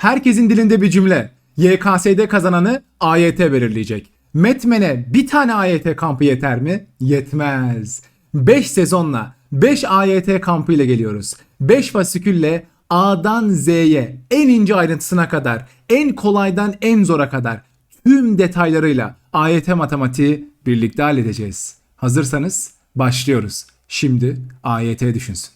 Herkesin dilinde bir cümle. YKS'de kazananı AYT belirleyecek. Metmen'e bir tane AYT kampı yeter mi? Yetmez. 5 sezonla 5 AYT kampı ile geliyoruz. 5 fasikülle A'dan Z'ye en ince ayrıntısına kadar, en kolaydan en zora kadar tüm detaylarıyla AYT matematiği birlikte halledeceğiz. Hazırsanız başlıyoruz. Şimdi AYT düşünsün.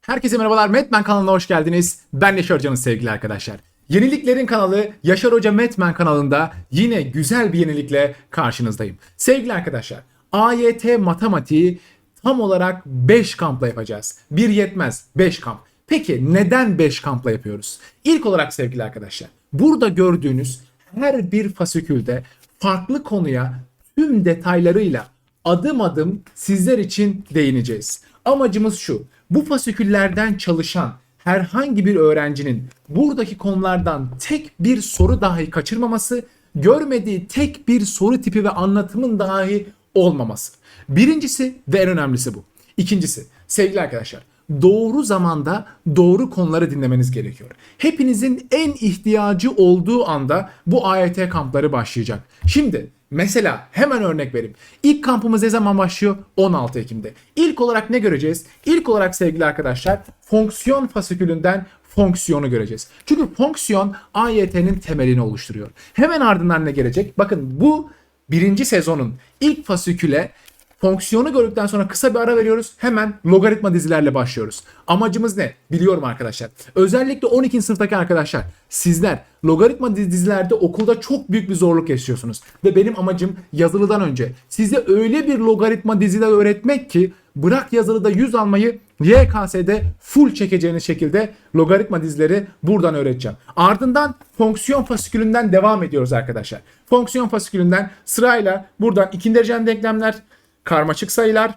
Herkese merhabalar. Metmen kanalına hoş geldiniz. Ben Yaşar Hoca'nın sevgili arkadaşlar. Yeniliklerin kanalı Yaşar Hoca Metmen kanalında yine güzel bir yenilikle karşınızdayım. Sevgili arkadaşlar, AYT matematiği tam olarak 5 kampla yapacağız. Bir yetmez, 5 kamp. Peki neden 5 kampla yapıyoruz? İlk olarak sevgili arkadaşlar, burada gördüğünüz her bir fasikülde farklı konuya tüm detaylarıyla adım adım sizler için değineceğiz. Amacımız şu. Bu fasiküllerden çalışan herhangi bir öğrencinin buradaki konulardan tek bir soru dahi kaçırmaması, görmediği tek bir soru tipi ve anlatımın dahi olmaması. Birincisi ve en önemlisi bu. İkincisi sevgili arkadaşlar doğru zamanda doğru konuları dinlemeniz gerekiyor. Hepinizin en ihtiyacı olduğu anda bu AYT kampları başlayacak. Şimdi mesela hemen örnek vereyim. İlk kampımız ne zaman başlıyor? 16 Ekim'de. İlk olarak ne göreceğiz? İlk olarak sevgili arkadaşlar fonksiyon fasikülünden fonksiyonu göreceğiz. Çünkü fonksiyon AYT'nin temelini oluşturuyor. Hemen ardından ne gelecek? Bakın bu birinci sezonun ilk fasiküle Fonksiyonu gördükten sonra kısa bir ara veriyoruz. Hemen logaritma dizilerle başlıyoruz. Amacımız ne? Biliyorum arkadaşlar. Özellikle 12. sınıftaki arkadaşlar sizler logaritma dizilerde okulda çok büyük bir zorluk yaşıyorsunuz. Ve benim amacım yazılıdan önce size öyle bir logaritma diziler öğretmek ki bırak yazılıda 100 almayı YKS'de full çekeceğiniz şekilde logaritma dizileri buradan öğreteceğim. Ardından fonksiyon fasikülünden devam ediyoruz arkadaşlar. Fonksiyon fasikülünden sırayla buradan ikinci derecen denklemler, karmaşık sayılar,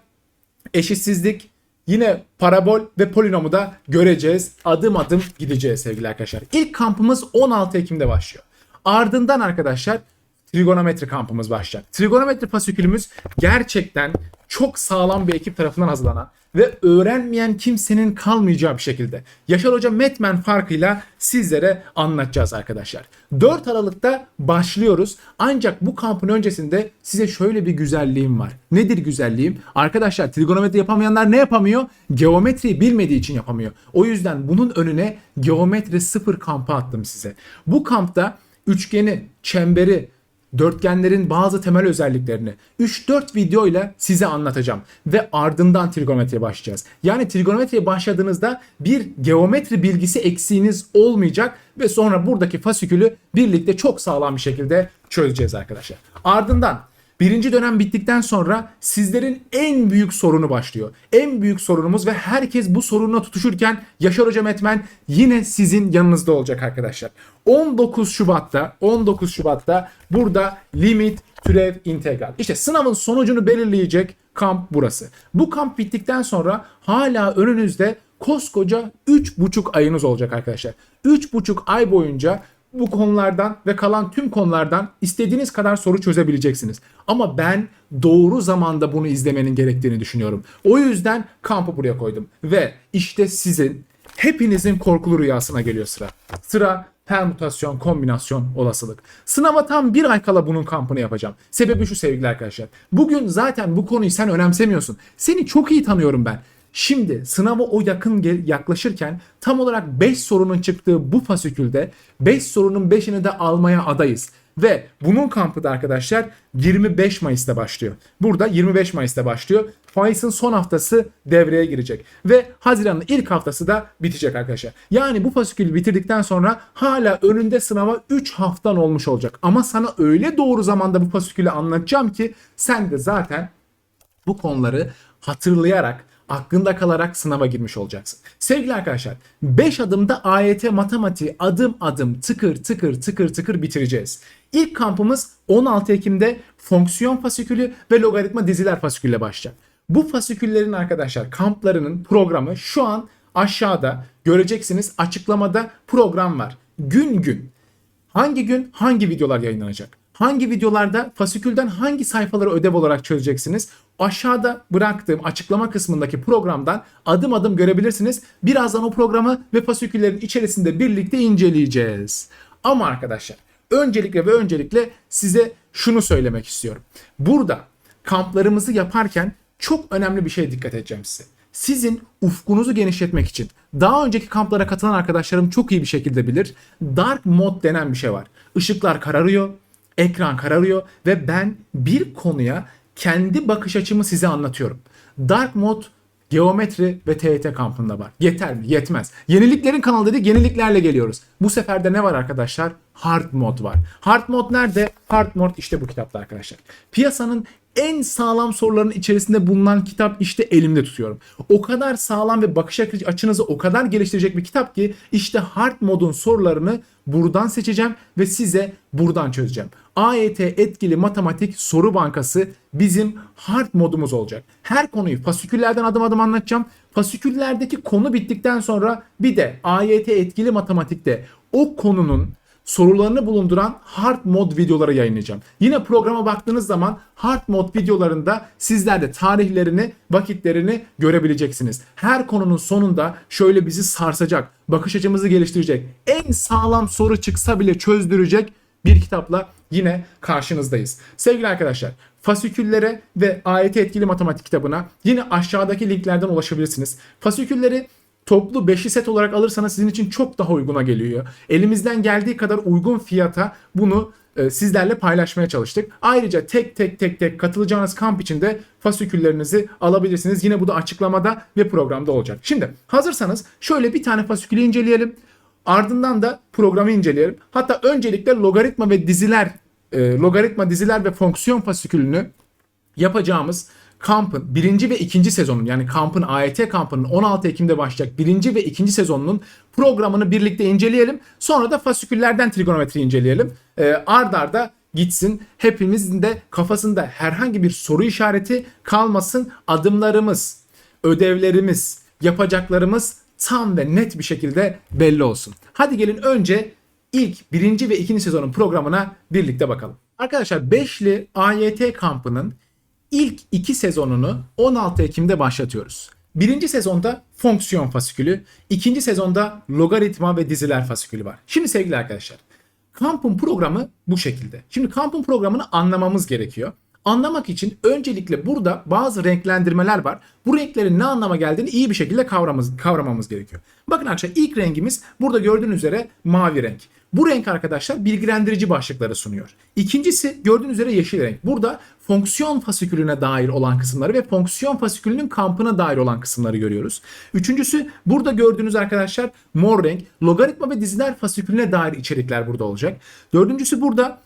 eşitsizlik, yine parabol ve polinomu da göreceğiz. Adım adım gideceğiz sevgili arkadaşlar. İlk kampımız 16 Ekim'de başlıyor. Ardından arkadaşlar trigonometri kampımız başlayacak. Trigonometri fasikülümüz gerçekten çok sağlam bir ekip tarafından hazırlanan ve öğrenmeyen kimsenin kalmayacağı bir şekilde Yaşar Hoca Metmen farkıyla sizlere anlatacağız arkadaşlar. 4 Aralık'ta başlıyoruz. Ancak bu kampın öncesinde size şöyle bir güzelliğim var. Nedir güzelliğim? Arkadaşlar trigonometri yapamayanlar ne yapamıyor? Geometriyi bilmediği için yapamıyor. O yüzden bunun önüne geometri sıfır kampı attım size. Bu kampta üçgeni, çemberi, dörtgenlerin bazı temel özelliklerini 3-4 videoyla size anlatacağım ve ardından trigonometriye başlayacağız. Yani trigonometriye başladığınızda bir geometri bilgisi eksiğiniz olmayacak ve sonra buradaki fasikülü birlikte çok sağlam bir şekilde çözeceğiz arkadaşlar. Ardından Birinci dönem bittikten sonra sizlerin en büyük sorunu başlıyor. En büyük sorunumuz ve herkes bu sorununa tutuşurken Yaşar Hocam Etmen yine sizin yanınızda olacak arkadaşlar. 19 Şubat'ta 19 Şubat'ta burada limit türev integral. İşte sınavın sonucunu belirleyecek kamp burası. Bu kamp bittikten sonra hala önünüzde koskoca 3,5 ayınız olacak arkadaşlar. 3,5 ay boyunca bu konulardan ve kalan tüm konulardan istediğiniz kadar soru çözebileceksiniz. Ama ben doğru zamanda bunu izlemenin gerektiğini düşünüyorum. O yüzden kampı buraya koydum. Ve işte sizin hepinizin korkulu rüyasına geliyor sıra. Sıra permütasyon, kombinasyon, olasılık. Sınava tam bir ay kala bunun kampını yapacağım. Sebebi şu sevgili arkadaşlar. Bugün zaten bu konuyu sen önemsemiyorsun. Seni çok iyi tanıyorum ben. Şimdi sınava o yakın yaklaşırken tam olarak 5 sorunun çıktığı bu fasikülde 5 sorunun 5'ini de almaya adayız. Ve bunun kampı da arkadaşlar 25 Mayıs'ta başlıyor. Burada 25 Mayıs'ta başlıyor. Mayıs'ın son haftası devreye girecek. Ve Haziran'ın ilk haftası da bitecek arkadaşlar. Yani bu fasikülü bitirdikten sonra hala önünde sınava 3 haftan olmuş olacak. Ama sana öyle doğru zamanda bu fasikülü anlatacağım ki sen de zaten bu konuları hatırlayarak aklında kalarak sınava girmiş olacaksın. Sevgili arkadaşlar 5 adımda AYT matematiği adım adım tıkır tıkır tıkır tıkır bitireceğiz. İlk kampımız 16 Ekim'de fonksiyon fasikülü ve logaritma diziler fasikülle başlayacak. Bu fasiküllerin arkadaşlar kamplarının programı şu an aşağıda göreceksiniz açıklamada program var. Gün gün Hangi gün hangi videolar yayınlanacak? Hangi videolarda fasikülden hangi sayfaları ödev olarak çözeceksiniz? Aşağıda bıraktığım açıklama kısmındaki programdan adım adım görebilirsiniz. Birazdan o programı ve fasiküllerin içerisinde birlikte inceleyeceğiz. Ama arkadaşlar öncelikle ve öncelikle size şunu söylemek istiyorum. Burada kamplarımızı yaparken çok önemli bir şeye dikkat edeceğim size. Sizin ufkunuzu genişletmek için daha önceki kamplara katılan arkadaşlarım çok iyi bir şekilde bilir. Dark mode denen bir şey var. Işıklar kararıyor, ekran kararıyor ve ben bir konuya kendi bakış açımı size anlatıyorum. Dark mode geometri ve TYT kampında var. Yeter mi? Yetmez. Yeniliklerin kanalı dedik yeniliklerle geliyoruz. Bu sefer de ne var arkadaşlar? Hard mod var. Hard mod nerede? Hard mod işte bu kitapta arkadaşlar. Piyasanın en sağlam soruların içerisinde bulunan kitap işte elimde tutuyorum. O kadar sağlam ve bakış açınızı o kadar geliştirecek bir kitap ki işte hard modun sorularını buradan seçeceğim ve size buradan çözeceğim. AYT etkili matematik soru bankası bizim hard modumuz olacak. Her konuyu fasiküllerden adım adım anlatacağım. Fasiküllerdeki konu bittikten sonra bir de AYT etkili matematikte o konunun sorularını bulunduran hard mod videoları yayınlayacağım. Yine programa baktığınız zaman hard mod videolarında sizler de tarihlerini, vakitlerini görebileceksiniz. Her konunun sonunda şöyle bizi sarsacak, bakış açımızı geliştirecek, en sağlam soru çıksa bile çözdürecek bir kitapla yine karşınızdayız. Sevgili arkadaşlar, fasiküllere ve AYT etkili matematik kitabına yine aşağıdaki linklerden ulaşabilirsiniz. Fasikülleri toplu 5'li set olarak alırsanız sizin için çok daha uyguna geliyor. Elimizden geldiği kadar uygun fiyata bunu e, sizlerle paylaşmaya çalıştık. Ayrıca tek tek tek tek katılacağınız kamp için de fasiküllerinizi alabilirsiniz. Yine bu da açıklamada ve programda olacak. Şimdi hazırsanız şöyle bir tane fasikülü inceleyelim. Ardından da programı inceleyelim. Hatta öncelikle logaritma ve diziler, e, logaritma diziler ve fonksiyon fasikülünü yapacağımız kampın birinci ve ikinci sezonun yani kampın AYT kampının 16 Ekim'de başlayacak birinci ve ikinci sezonunun programını birlikte inceleyelim. Sonra da fasiküllerden trigonometri inceleyelim. E, ard arda gitsin. Hepimizin de kafasında herhangi bir soru işareti kalmasın. Adımlarımız, ödevlerimiz, yapacaklarımız tam ve net bir şekilde belli olsun. Hadi gelin önce ilk birinci ve ikinci sezonun programına birlikte bakalım. Arkadaşlar Beşli AYT kampının ilk iki sezonunu 16 Ekim'de başlatıyoruz. Birinci sezonda fonksiyon fasikülü, ikinci sezonda logaritma ve diziler fasikülü var. Şimdi sevgili arkadaşlar, kampın programı bu şekilde. Şimdi kampın programını anlamamız gerekiyor. Anlamak için öncelikle burada bazı renklendirmeler var. Bu renklerin ne anlama geldiğini iyi bir şekilde kavramamız, kavramamız gerekiyor. Bakın arkadaşlar ilk rengimiz burada gördüğünüz üzere mavi renk. Bu renk arkadaşlar bilgilendirici başlıkları sunuyor. İkincisi gördüğünüz üzere yeşil renk. Burada fonksiyon fasikülüne dair olan kısımları ve fonksiyon fasikülünün kampına dair olan kısımları görüyoruz. Üçüncüsü burada gördüğünüz arkadaşlar mor renk. Logaritma ve diziler fasikülüne dair içerikler burada olacak. Dördüncüsü burada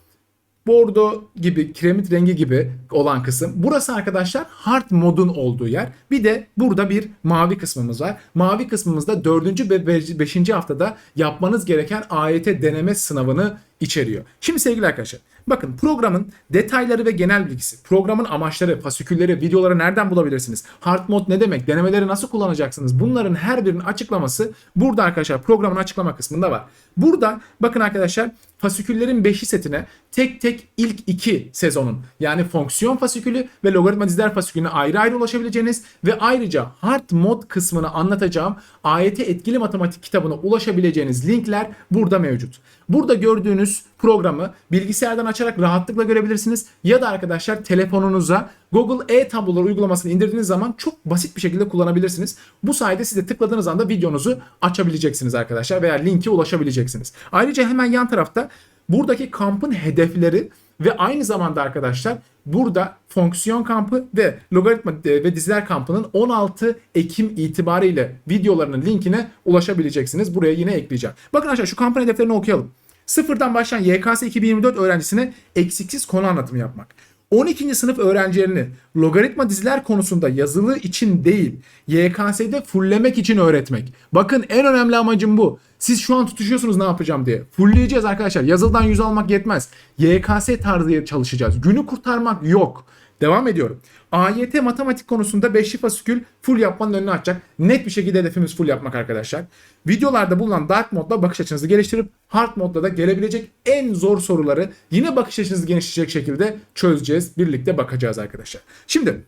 bordo gibi, kiremit rengi gibi olan kısım. Burası arkadaşlar hard modun olduğu yer. Bir de burada bir mavi kısmımız var. Mavi kısmımızda 4. ve 5. haftada yapmanız gereken AYT deneme sınavını içeriyor. Şimdi sevgili arkadaşlar bakın programın detayları ve genel bilgisi, programın amaçları, fasikülleri, videoları nereden bulabilirsiniz? Hard mod ne demek? Denemeleri nasıl kullanacaksınız? Bunların her birinin açıklaması burada arkadaşlar programın açıklama kısmında var. Burada bakın arkadaşlar fasiküllerin 5'i setine tek tek ilk 2 sezonun yani fonksiyon fasikülü ve logaritma diziler fasikülüne ayrı ayrı ulaşabileceğiniz ve ayrıca hard mod kısmını anlatacağım AYT etkili matematik kitabına ulaşabileceğiniz linkler burada mevcut. Burada gördüğünüz programı bilgisayardan açarak rahatlıkla görebilirsiniz. Ya da arkadaşlar telefonunuza Google e-tablolar uygulamasını indirdiğiniz zaman çok basit bir şekilde kullanabilirsiniz. Bu sayede siz de tıkladığınız anda videonuzu açabileceksiniz arkadaşlar veya linke ulaşabileceksiniz. Ayrıca hemen yan tarafta buradaki kampın hedefleri ve aynı zamanda arkadaşlar burada fonksiyon kampı ve logaritma ve diziler kampının 16 Ekim itibariyle videolarının linkine ulaşabileceksiniz. Buraya yine ekleyeceğim. Bakın arkadaşlar şu kampın hedeflerini okuyalım. Sıfırdan başlayan YKS 2024 öğrencisine eksiksiz konu anlatımı yapmak. 12. sınıf öğrencilerini logaritma diziler konusunda yazılı için değil YKS'de fulllemek için öğretmek. Bakın en önemli amacım bu. Siz şu an tutuşuyorsunuz ne yapacağım diye. Fullleyeceğiz arkadaşlar. Yazıldan yüz almak yetmez. YKS tarzı çalışacağız. Günü kurtarmak yok. Devam ediyorum. AYT matematik konusunda beşli fasikül full yapmanın önünü açacak. Net bir şekilde hedefimiz full yapmak arkadaşlar. Videolarda bulunan dark modla bakış açınızı geliştirip hard modda da gelebilecek en zor soruları yine bakış açınızı genişleyecek şekilde çözeceğiz. Birlikte bakacağız arkadaşlar. Şimdi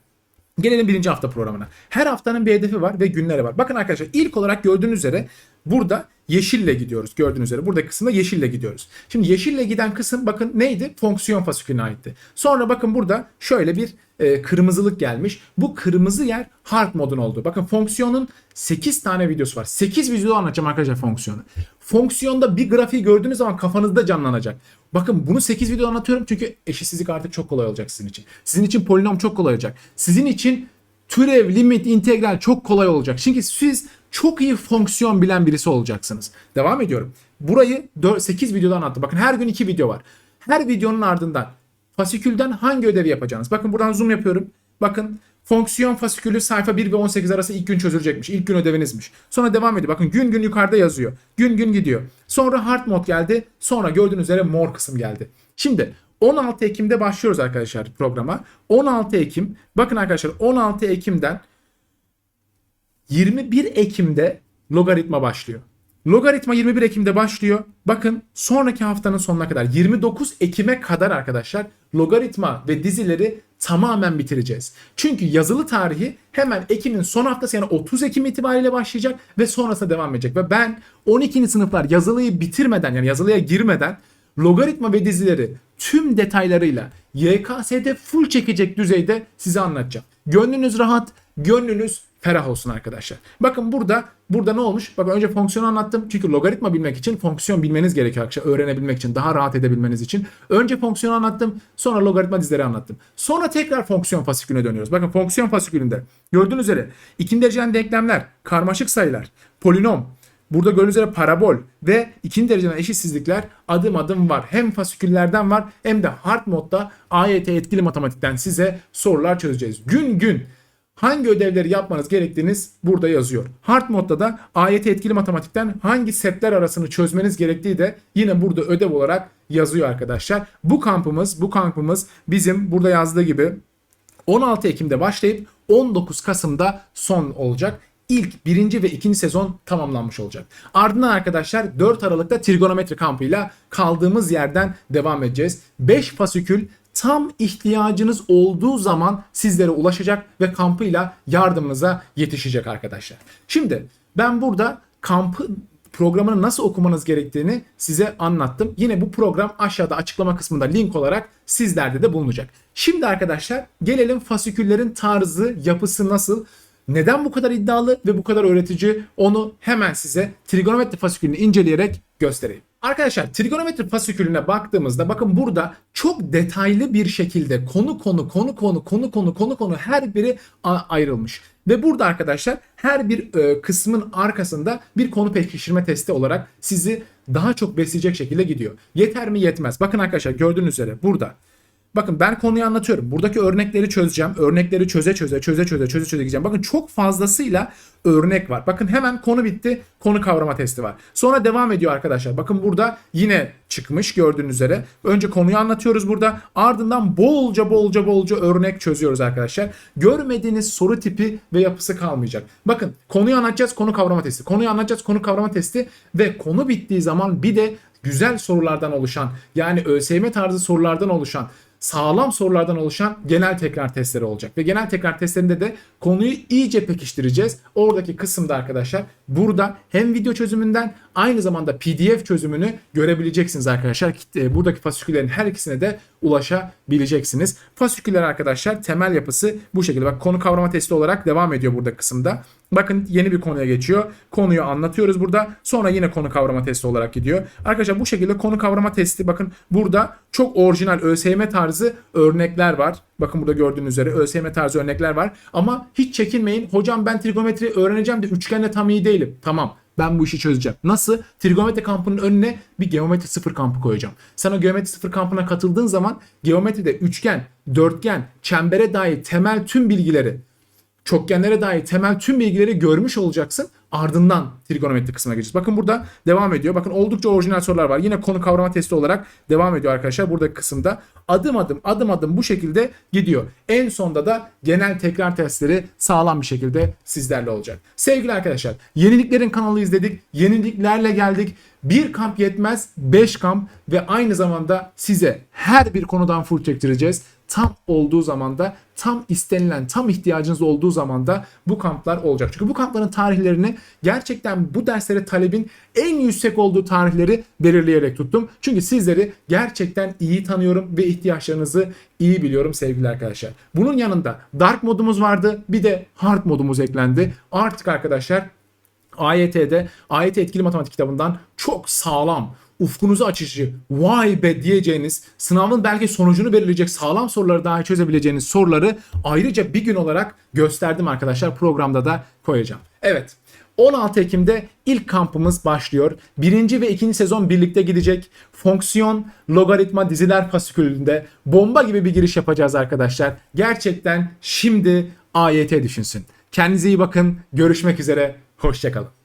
Gelelim birinci hafta programına. Her haftanın bir hedefi var ve günleri var. Bakın arkadaşlar ilk olarak gördüğünüz üzere burada yeşille gidiyoruz. Gördüğünüz üzere burada kısımda yeşille gidiyoruz. Şimdi yeşille giden kısım bakın neydi? Fonksiyon fasikülüne aitti. Sonra bakın burada şöyle bir e, kırmızılık gelmiş. Bu kırmızı yer hard modun olduğu. Bakın fonksiyonun 8 tane videosu var. 8 video anlatacağım arkadaşlar fonksiyonu. Fonksiyonda bir grafiği gördüğünüz zaman kafanızda canlanacak. Bakın bunu 8 video anlatıyorum çünkü eşitsizlik artık çok kolay olacak sizin için. Sizin için polinom çok kolay olacak. Sizin için türev, limit, integral çok kolay olacak. Çünkü siz çok iyi fonksiyon bilen birisi olacaksınız. Devam ediyorum. Burayı 4, 8 videoda anlattım. Bakın her gün 2 video var. Her videonun ardından fasikülden hangi ödevi yapacağınız? Bakın buradan zoom yapıyorum. Bakın fonksiyon fasikülü sayfa 1 ve 18 arası ilk gün çözülecekmiş. İlk gün ödevinizmiş. Sonra devam ediyor. Bakın gün gün yukarıda yazıyor. Gün gün gidiyor. Sonra hard mod geldi. Sonra gördüğünüz üzere mor kısım geldi. Şimdi 16 Ekim'de başlıyoruz arkadaşlar programa. 16 Ekim bakın arkadaşlar 16 Ekim'den 21 Ekim'de logaritma başlıyor. Logaritma 21 Ekim'de başlıyor. Bakın sonraki haftanın sonuna kadar 29 Ekim'e kadar arkadaşlar logaritma ve dizileri tamamen bitireceğiz. Çünkü yazılı tarihi hemen Ekim'in son haftası yani 30 Ekim itibariyle başlayacak ve sonrasında devam edecek. Ve ben 12. sınıflar yazılıyı bitirmeden yani yazılıya girmeden logaritma ve dizileri tüm detaylarıyla YKS'de full çekecek düzeyde size anlatacağım. Gönlünüz rahat, gönlünüz ferah olsun arkadaşlar. Bakın burada burada ne olmuş? Bakın önce fonksiyonu anlattım. Çünkü logaritma bilmek için fonksiyon bilmeniz gerekiyor arkadaşlar. Öğrenebilmek için, daha rahat edebilmeniz için. Önce fonksiyonu anlattım. Sonra logaritma dizileri anlattım. Sonra tekrar fonksiyon fasikülüne dönüyoruz. Bakın fonksiyon fasikülünde gördüğünüz üzere ikinci dereceden denklemler, karmaşık sayılar, polinom, Burada gördüğünüz üzere parabol ve ikinci dereceden eşitsizlikler adım adım var. Hem fasiküllerden var hem de hard modda AYT etkili matematikten size sorular çözeceğiz. Gün gün hangi ödevleri yapmanız gerektiğiniz burada yazıyor. Hard modda da AYT etkili matematikten hangi setler arasını çözmeniz gerektiği de yine burada ödev olarak yazıyor arkadaşlar. Bu kampımız, bu kampımız bizim burada yazdığı gibi 16 Ekim'de başlayıp 19 Kasım'da son olacak. İlk birinci ve ikinci sezon tamamlanmış olacak. Ardından arkadaşlar 4 Aralık'ta trigonometri kampıyla kaldığımız yerden devam edeceğiz. 5 fasikül tam ihtiyacınız olduğu zaman sizlere ulaşacak ve kampıyla yardımınıza yetişecek arkadaşlar. Şimdi ben burada kampı programını nasıl okumanız gerektiğini size anlattım. Yine bu program aşağıda açıklama kısmında link olarak sizlerde de bulunacak. Şimdi arkadaşlar gelelim fasiküllerin tarzı, yapısı nasıl? Neden bu kadar iddialı ve bu kadar öğretici onu hemen size trigonometri fasikülünü inceleyerek göstereyim. Arkadaşlar trigonometri fasikülüne baktığımızda bakın burada çok detaylı bir şekilde konu konu konu konu konu konu konu konu her biri ayrılmış. Ve burada arkadaşlar her bir e, kısmın arkasında bir konu pekiştirme testi olarak sizi daha çok besleyecek şekilde gidiyor. Yeter mi yetmez. Bakın arkadaşlar gördüğünüz üzere burada Bakın ben konuyu anlatıyorum. Buradaki örnekleri çözeceğim. Örnekleri çöze çöze çöze çöze çöze çöze gideceğim. Bakın çok fazlasıyla örnek var. Bakın hemen konu bitti. Konu kavrama testi var. Sonra devam ediyor arkadaşlar. Bakın burada yine çıkmış gördüğünüz üzere. Önce konuyu anlatıyoruz burada. Ardından bolca bolca bolca örnek çözüyoruz arkadaşlar. Görmediğiniz soru tipi ve yapısı kalmayacak. Bakın konuyu anlatacağız. Konu kavrama testi. Konuyu anlatacağız. Konu kavrama testi ve konu bittiği zaman bir de güzel sorulardan oluşan yani ÖSYM tarzı sorulardan oluşan sağlam sorulardan oluşan genel tekrar testleri olacak. Ve genel tekrar testlerinde de konuyu iyice pekiştireceğiz. Oradaki kısımda arkadaşlar burada hem video çözümünden aynı zamanda PDF çözümünü görebileceksiniz arkadaşlar. E, buradaki fasiküllerin her ikisine de ulaşabileceksiniz. Fasiküller arkadaşlar temel yapısı bu şekilde. Bak konu kavrama testi olarak devam ediyor burada kısımda. Bakın yeni bir konuya geçiyor. Konuyu anlatıyoruz burada. Sonra yine konu kavrama testi olarak gidiyor. Arkadaşlar bu şekilde konu kavrama testi bakın burada çok orijinal ÖSYM tarzı örnekler var. Bakın burada gördüğünüz üzere ÖSYM tarzı örnekler var. Ama hiç çekinmeyin. Hocam ben trigonometri öğreneceğim de üçgenle tam iyi değilim. Tamam ben bu işi çözeceğim. Nasıl? Trigonometri kampının önüne bir geometri sıfır kampı koyacağım. Sen o geometri sıfır kampına katıldığın zaman geometride üçgen, dörtgen, çembere dair temel tüm bilgileri çokgenlere dair temel tüm bilgileri görmüş olacaksın. Ardından trigonometri kısmına geçeceğiz. Bakın burada devam ediyor. Bakın oldukça orijinal sorular var. Yine konu kavrama testi olarak devam ediyor arkadaşlar buradaki kısımda. Adım adım adım adım bu şekilde gidiyor. En sonda da genel tekrar testleri sağlam bir şekilde sizlerle olacak. Sevgili arkadaşlar yeniliklerin kanalı izledik. Yeniliklerle geldik. Bir kamp yetmez 5 kamp ve aynı zamanda size her bir konudan full çektireceğiz. Tam olduğu zaman da tam istenilen, tam ihtiyacınız olduğu zaman da bu kamplar olacak. Çünkü bu kampların tarihlerini gerçekten bu derslere talebin en yüksek olduğu tarihleri belirleyerek tuttum. Çünkü sizleri gerçekten iyi tanıyorum ve ihtiyaçlarınızı iyi biliyorum sevgili arkadaşlar. Bunun yanında dark modumuz vardı bir de hard modumuz eklendi. Artık arkadaşlar AYT'de AYT etkili matematik kitabından çok sağlam ufkunuzu açıcı vay be diyeceğiniz sınavın belki sonucunu belirleyecek sağlam soruları daha çözebileceğiniz soruları ayrıca bir gün olarak gösterdim arkadaşlar programda da koyacağım. Evet 16 Ekim'de ilk kampımız başlıyor. Birinci ve ikinci sezon birlikte gidecek. Fonksiyon, logaritma, diziler fasikülünde bomba gibi bir giriş yapacağız arkadaşlar. Gerçekten şimdi AYT düşünsün. Kendinize iyi bakın. Görüşmek üzere. Hoşçakalın.